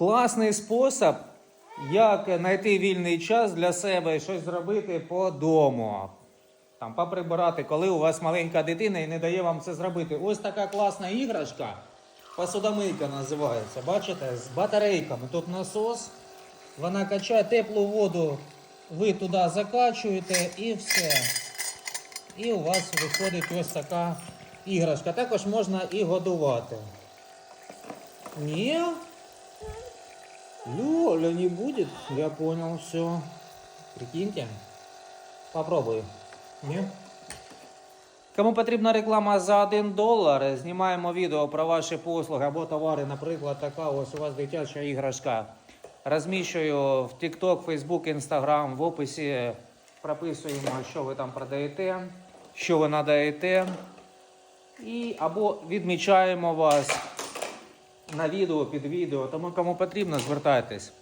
Класний спосіб, як знайти вільний час для себе і щось зробити по дому. Там поприбирати, коли у вас маленька дитина і не дає вам це зробити. Ось така класна іграшка. Посудомийка називається. Бачите, з батарейками. Тут насос. Вона качає теплу воду, ви туди закачуєте і все. І у вас виходить ось така іграшка. Також можна і годувати. Ні? Лёля не будет. Я понял, все. Прикиньте. Попробую. Ні? Кому потрібна реклама за 1 долар, знімаємо відео про ваші послуги або товари, наприклад, така ось у вас дитяча іграшка. Розміщую в TikTok, Facebook, Instagram, в описі прописуємо, що ви там продаєте, що ви надаєте. І або відмічаємо вас на відео під відео. Тому кому потрібно, звертайтесь.